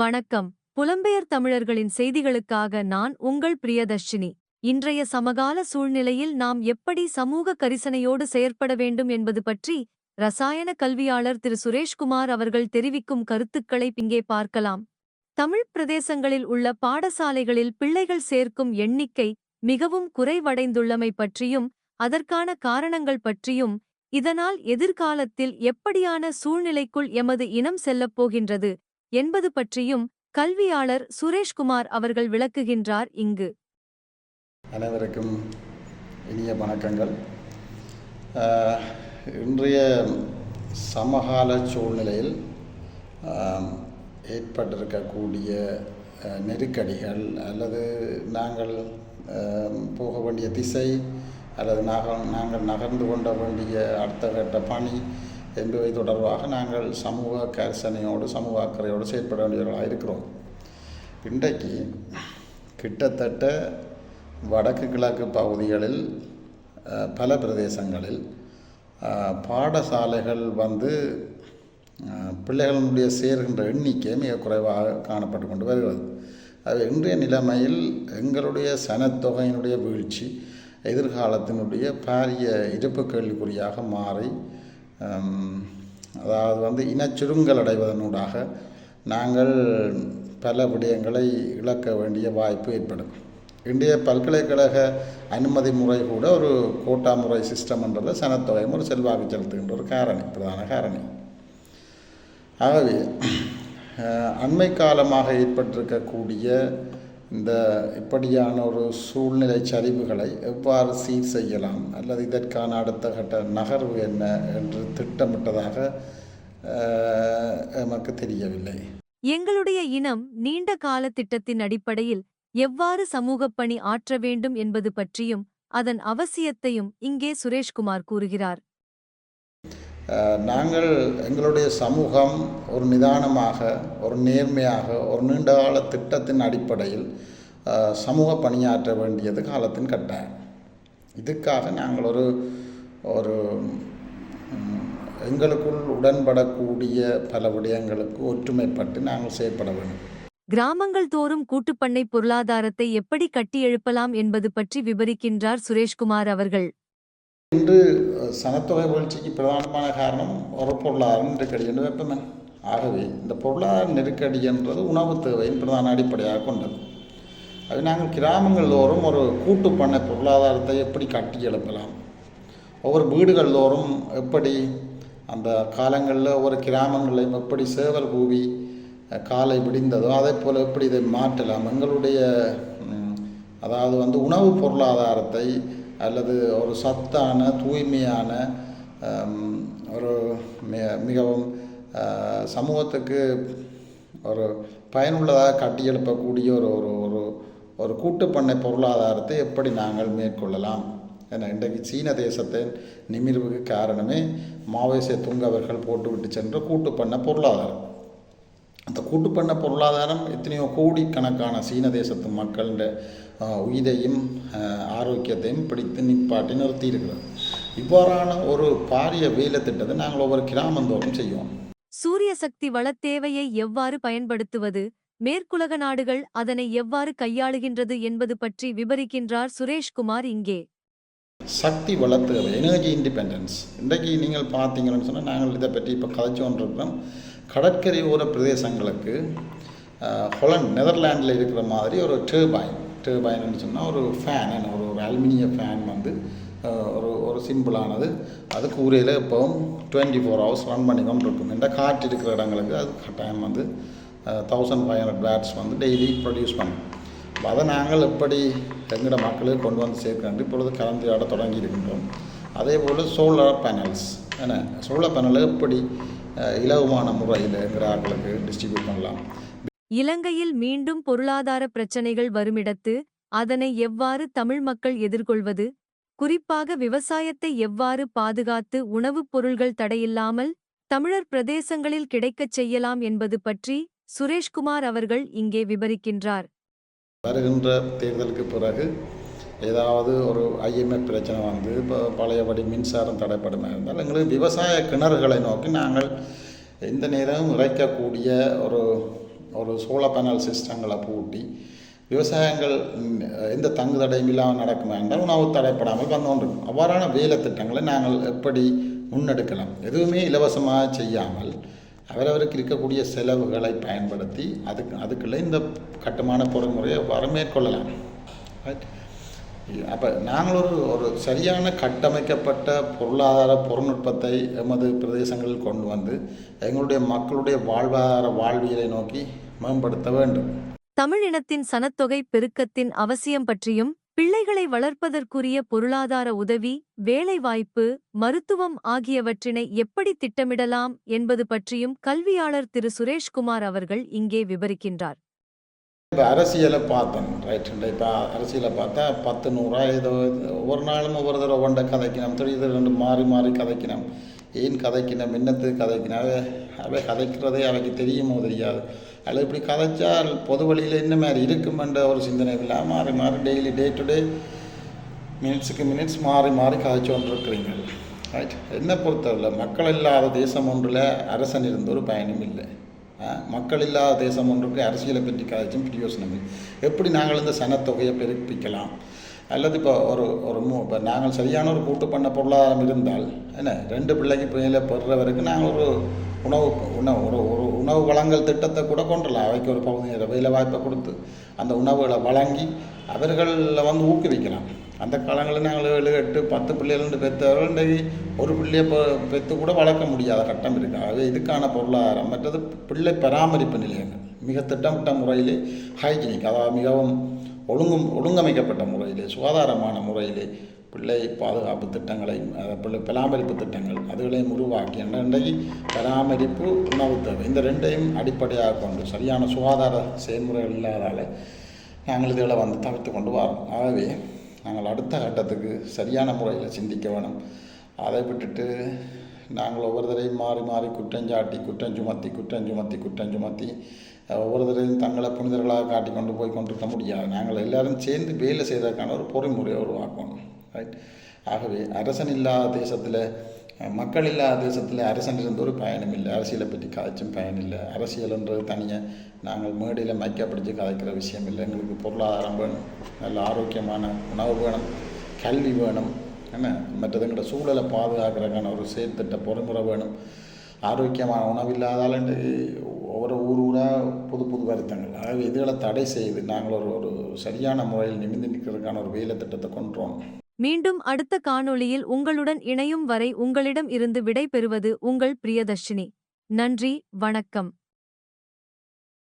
வணக்கம். புலம்பெயர் தமிழர்களின் செய்திகளுக்காக நான் உங்கள் பிரியதர்ஷினி. இன்றைய சமகால சூழ்நிலையில் நாம் எப்படி சமூக கரிசனையோடு செயற்பட வேண்டும் என்பது பற்றி ரசாயன கல்வியாளர் திரு. சுரேஷ்குமார் அவர்கள் தெரிவிக்கும் கருத்துக்களை இங்கே பார்க்கலாம். தமிழ் பிரதேசங்களில் உள்ள பாடசாலைகளில் பிள்ளைகள் சேர்க்கும் எண்ணிக்கை மிகவும் குறைவடைந்துள்ளமை பற்றியும் அதற்கான காரணங்கள் பற்றியும் இதனால் எதிர்காலத்தில் எப்படியான சூழ்நிலைக்குள் எமது இனம் செல்லப்போகின்றது என்பது பற்றியும் கல்வியாளர் சுரேஷ்குமார் அவர்கள் விளக்குகின்றார் இங்கு. அனைவருக்கும் இனிய வணக்கங்கள். இன்றைய சமகால சூழ்நிலையில் ஏற்பட்டிருக்கக்கூடிய நெருக்கடிகள் அல்லது நாங்கள் போக வேண்டிய திசை அல்லது நாங்கள் நாங்கள் நகர்ந்து கொண்ட வேண்டிய அடுத்த கட்ட பணி என்பவை தொடர்பாக நாங்கள் சமூக கரிசனையோடு சமூக அக்கறையோடு செயற்பட வேண்டியவர்களாக இருக்கிறோம். இன்றைக்கு கிட்டத்தட்ட வடக்கு கிழக்கு பகுதிகளில் பல பிரதேசங்களில் பாடசாலைகள் வந்து பிள்ளைகளினுடைய பிள்ளைகளுடைய சேர்கின்ற எண்ணிக்கை மிக குறைவாக காணப்பட்டு கொண்டு வருகிறது. அது இன்றைய நிலைமையில் எங்களுடைய சனத்தொகையினுடைய வீழ்ச்சி எதிர்காலத்தினுடைய பாரிய இருப்பு கேள்விக்குறியாக மாறி அதாவது வந்து இனச்சுருங்கல் அடைவதனூடாக நாங்கள் பல விடயங்களை இழக்க வேண்டிய வாய்ப்பு ஏற்படும் இன்றைய பல்கலைக்கழக அனுமதி முறை கூட ஒரு கோட்டா முறை சிஸ்டம் என்றதில் சனத்தொகையும் ஒரு செல்வாக்கு செலுத்துகின்ற ஒரு காரணி பிரதான காரணி. ஆகவே அண்மை காலமாக ஏற்பட்டிருக்கக்கூடிய இந்த இப்படியான ஒரு சூழ்நிலை சரிவுகளை எவ்வாறு சீர் செய்யலாம்? அல்லது இதற்கான அடுத்த கட்ட நகர்வு என்ன என்று திட்டமிட்டதாக நமக்கு தெரியவில்லை. எங்களுடைய இனம் நீண்ட கால திட்டத்தின் அடிப்படையில் எவ்வாறு சமூகப் பணி ஆற்ற வேண்டும் என்பது பற்றியும் அதன் அவசியத்தையும் இங்கே சுரேஷ்குமார் கூறுகிறார். நாங்கள் எங்களுடைய சமூகம் ஒரு நிதானமாக ஒரு நேர்மையாக ஒரு நீண்டகால திட்டத்தின் அடிப்படையில் சமூக பணியாற்ற வேண்டியது காலத்தின் கட்டாயம். இதுக்காக நாங்கள் ஒரு ஒரு எங்களுக்குள் உடன்படக்கூடிய பல விடயங்களுக்கு ஒற்றுமைப்பட்டு நாங்கள் செயற்பட வேண்டும். கிராமங்கள் தோறும் கூட்டுப்பண்ணை பொருளாதாரத்தை எப்படி கட்டியெழுப்பலாம் என்பது பற்றி விவரிக்கின்றார் சுரேஷ்குமார் அவர்கள். இன்று சனத்தொகை வீழ்ச்சிக்கு பிரதானமான காரணம் ஒரு பொருளாதார நெருக்கடி என்று வெப்பமன். ஆகவே இந்த பொருளாதார நெருக்கடி என்றது உணவு தேவையின் பிரதான அடிப்படையாக கொண்டது. அது நாங்கள் கிராமங்கள் தோறும் ஒரு கூட்டு பண்ணை பொருளாதாரத்தை எப்படி கட்டி எழுப்பலாம்? ஒவ்வொரு வீடுகள் தோறும் எப்படி அந்த காலங்களில் ஒவ்வொரு கிராமங்களையும் எப்படி சேவல் கூவி காலை விடிந்ததோ அதே போல் எப்படி இதை மாற்றலாம்? எங்களுடைய அதாவது வந்து உணவு பொருளாதாரத்தை அல்லது ஒரு சத்தான தூய்மையான ஒரு மிக மிகவும் சமூகத்துக்கு ஒரு பயனுள்ளதாக கட்டியெழுப்பக்கூடிய ஒரு ஒரு ஒரு ஒரு கூட்டுப்பண்ணை பொருளாதாரத்தை எப்படி நாங்கள் மேற்கொள்ளலாம்? ஏன்னா இன்றைக்கு சீன தேசத்தின் நிமிர்வுக்கு காரணமே மாவேசிய துங்கவர்கள் போட்டுவிட்டு சென்ற கூட்டுப்பண்ணை பொருளாதாரம். அந்த கூட்டுப்பண்ண பொருளாதாரம் எத்தனையோ கோடிக்கணக்கான சீன தேசத்து மக்களோட உயிரையும் ஆரோக்கியத்தையும் பிடித்து நிப்பாட்டி நிறுத்தியிருக்கிறது. இவ்வாறான ஒரு பாரிய வேலை திட்டத்தை நாங்கள் ஒவ்வொரு கிராமந்தோறும் செய்வோம். சூரிய சக்தி வளத்தேவையை எவ்வாறு பயன்படுத்துவது? மேற்குலக நாடுகள் அதனை எவ்வாறு கையாளுகின்றது என்பது பற்றி விவரிக்கின்றார் சுரேஷ்குமார் இங்கே. சக்தி வளர்த்து எனர்ஜி இண்டிபெண்டன்ஸ் இன்றைக்கு நீங்கள் பார்த்தீங்கன்னு சொன்னால் நாங்கள் இதை பற்றி இப்போ கதைச்சு கொண்டிருக்கிறோம் கடற்கரை ஓர பிரதேசங்களுக்கு ஹொலண்ட் நெதர்லாண்டில் இருக்கிற மாதிரி ஒரு டேர்பைன் டேர்பைன்னு சொன்னால் ஒரு ஃபேன் ஒரு ஒரு அலுமினிய ஃபேன் வந்து ஒரு ஒரு சிம்பிளானது அது கூரையில் இப்போவும் டுவெண்ட்டி ஃபோர் ஹவர்ஸ் ரன் பண்ணி கொண்டு இருக்கும். இந்த காற்று இருக்கிற இடங்களுக்கு அது கட்டாயம் வந்து தௌசண்ட் ஃபைவ் ஹண்ட்ரட் பேட்ஸ் வந்து டெய்லி ப்ரொடியூஸ் பண்ணும். அதை நாங்கள் எப்படி எங்கட மக்களுக்கு கொண்டு வந்து சேர்க்கின்ற இப்பொழுது கலந்துரையாட தொடங்கி இருக்கின்றோம் அதே போல் சோலார் பேனல்ஸ் என்ன? சோலார் பேனலை எப்படி இலவமான முறையில் எங்கிற ஆட்களுக்கு டிஸ்ட்ரிபியூட் பண்ணலாம். இலங்கையில் மீண்டும் பொருளாதார பிரச்சனைகள் வருமிடத்து அதனை எவ்வாறு தமிழ் மக்கள் எதிர்கொள்வது? குறிப்பாக விவசாயத்தை எவ்வாறு பாதுகாத்து உணவுப் பொருள்கள் தடையில்லாமல் தமிழர் பிரதேசங்களில் கிடைக்கச் செய்யலாம் என்பது பற்றி சுரேஷ்குமார் அவர்கள் இங்கே விபரிக்கின்றார். வருகின்ற தேர்தலுக்கு பிறகு ஏதாவது ஒரு ஐஎம்எஃப் பிரச்சனை வந்து இப்போ பழையபடி மின்சாரம் தடைப்படுமா இருந்தால் எங்களுக்கு விவசாய கிணறுகளை நோக்கி நாங்கள் எந்த நேரமும் இறைக்கக்கூடிய ஒரு ஒரு சோழ பேனல் சிஸ்டங்களை பூட்டி விவசாயங்கள் எந்த தங்கு தடையும் இல்லாமல் நடக்குமா என்றால் உணவு தடைப்படாமல் வந்து கொண்டிருக்கும் அவ்வாறான வேலை திட்டங்களை நாங்கள் எப்படி முன்னெடுக்கலாம்? எதுவுமே இலவசமாக செய்யாமல் அவரவருக்கு இருக்கக்கூடிய செலவுகளை பயன்படுத்தி அதுக்கு அதுக்குள்ளே இந்த கட்டுமான பொறிமுறையை அவ்வாறு மேற்கொள்ளலாம். ரைட் அப்போ நாங்கள் ஒரு ஒரு சரியான கட்டமைக்கப்பட்ட பொருளாதார பொருள்நுட்பத்தை எமது பிரதேசங்களில் கொண்டு வந்து எங்களுடைய மக்களுடைய வாழ்வாதார வாழ்வியலை நோக்கி மேம்படுத்த வேண்டும். தமிழினத்தின் சனத்தொகை பெருக்கத்தின் அவசியம் பற்றியும் பிள்ளைகளை வளர்ப்பதற்குரிய பொருளாதார உதவி வேலைவாய்ப்பு மருத்துவம் ஆகியவற்றினை எப்படி திட்டமிடலாம் என்பது பற்றியும் கல்வியாளர் திரு. சுரேஷ்குமார் அவர்கள் இங்கே விவரிக்கின்றார். இப்போ அரசியலை பார்த்தேன் ரைட் இப்போ அரசியலை பார்த்தா பத்து நூறா ஏதோ ஒவ்வொரு நாளும் ஒவ்வொரு தடவை ஒன்றை கதைக்கணும் தொழில் ரெண்டு மாறி மாறி கதைக்கணும். ஏன் கதைக்கின மின்னத்து கதைக்கினால அவை அவை கதைக்கிறதே அவைக்கு தெரியுமோ தெரியாது. அல்லது இப்படி கதைச்சால் பொது வழியில் என்ன மாதிரி இருக்குமென்ற ஒரு சிந்தனை இல்லை மாறி மாறி டெய்லி டே டு டே மினிட்ஸுக்கு மினிட்ஸ் மாறி மாறி கதைச்சு கொண்டிருக்கிறீங்க ரைட் என்னை பொறுத்தவரை மக்கள் இல்லாத தேசம் ஒன்றில் அரசன் இருந்த ஒரு பயனும் இல்லை. மக்கள் இல்லாத தேசம் ஒன்றுக்கு அரசியலை பற்றி கதைச்சும் பிரயோசனம் இல்லை. எப்படி நாங்கள் இந்த சனத்தொகையை பெருப்பிக்கலாம்? அல்லது இப்போ ஒரு ஒரு மூ இப்போ நாங்கள் சரியான ஒரு கூட்டு பண்ண பொருளாதாரம் இருந்தால் என்ன ரெண்டு பிள்ளைக்கு பிள்ளைகளை பெறுற வரைக்கும் நாங்கள் ஒரு உணவு உணவு ஒரு ஒரு உணவு வழங்கல் திட்டத்தை கூட கொண்டுலாம் அவைக்கு ஒரு பகுதி வேலை வாய்ப்பை கொடுத்து அந்த உணவுகளை வழங்கி அவர்களில் வந்து ஊக்குவிக்கலாம். அந்த காலங்களில் நாங்கள் ஏழு எட்டு பத்து பிள்ளைகள் பெற்றவர்கள் இன்றைக்கு ஒரு பிள்ளையை பெற்று கூட வளர்க்க முடியாத கட்டம் இருக்குது அது இதுக்கான பொருளாதாரம் மற்றது பிள்ளை பராமரிப்பு நிலையங்கள் மிக திட்டமிட்ட முறையிலே ஹைஜீனிக் அதாவது மிகவும் ஒழுங்கும் ஒழுங்கமைக்கப்பட்ட முறையிலே சுகாதாரமான முறையிலே பிள்ளை பாதுகாப்பு திட்டங்களை பிள்ளை பராமரிப்பு திட்டங்கள் அதுகளையும் உருவாக்கி என்ற இன்றைக்கு பராமரிப்பு உணவு தேவை. இந்த ரெண்டையும் அடிப்படையாக கொண்டு சரியான சுகாதார செயல்முறைகள் இல்லாதால நாங்கள் இதுகளை வந்து தவிர்த்து கொண்டு வரோம். ஆகவே நாங்கள் அடுத்த கட்டத்துக்கு சரியான முறையில் சிந்திக்க வேணும். அதை விட்டுட்டு நாங்கள் ஒவ்வொரு தடையும் மாறி மாறி குற்றஞ்சாட்டி குற்றம் சுமத்தி குற்றம் சுமத்தி குற்றம் சுமத்தி ஒவ்வொரு தடவையும் தங்களை புனிதர்களாக காட்டி கொண்டு போய் கொண்டிருக்க முடியாது. நாங்கள் எல்லாரும் சேர்ந்து வேலை செய்வதற்கான ஒரு பொறிமுறையை உருவாக்கணும். ரைட் ஆகவே அரசன் இல்லாத தேசத்தில் மக்கள் இல்லாத தேசத்தில் அரசன் இருந்த ஒரு பயணம் இல்லை. அரசியலை பற்றி கதைச்சும் பயன் இல்லை. அரசியல்ன்றது தனியாக நாங்கள் மேடையில் மைக்க பிடிச்சி கதைக்கிற விஷயம் இல்லை. எங்களுக்கு பொருளாதாரம் வேணும் நல்ல ஆரோக்கியமான உணவு வேணும் கல்வி வேணும் என்ன மற்றதுங்கிற சூழலை பாதுகாக்கிறதுக்கான ஒரு சேர்த்திட்ட பொறுமுறை வேணும். ஆரோக்கியமான உணவு இல்லாதால் ஒவ்வொரு ஊர் ஊராக புது புது வருத்தங்கள். அதாவது இதுகளை தடை செய்து நாங்கள் ஒரு ஒரு சரியான முறையில் நிமிந்து நிற்கிறதுக்கான ஒரு வேலை திட்டத்தை கொண்டோம். மீண்டும் அடுத்த காணொளியில் உங்களுடன் இணையும் வரை உங்களிடம் இருந்து விடை பெறுவது உங்கள் பிரியதர்ஷினி. நன்றி வணக்கம்.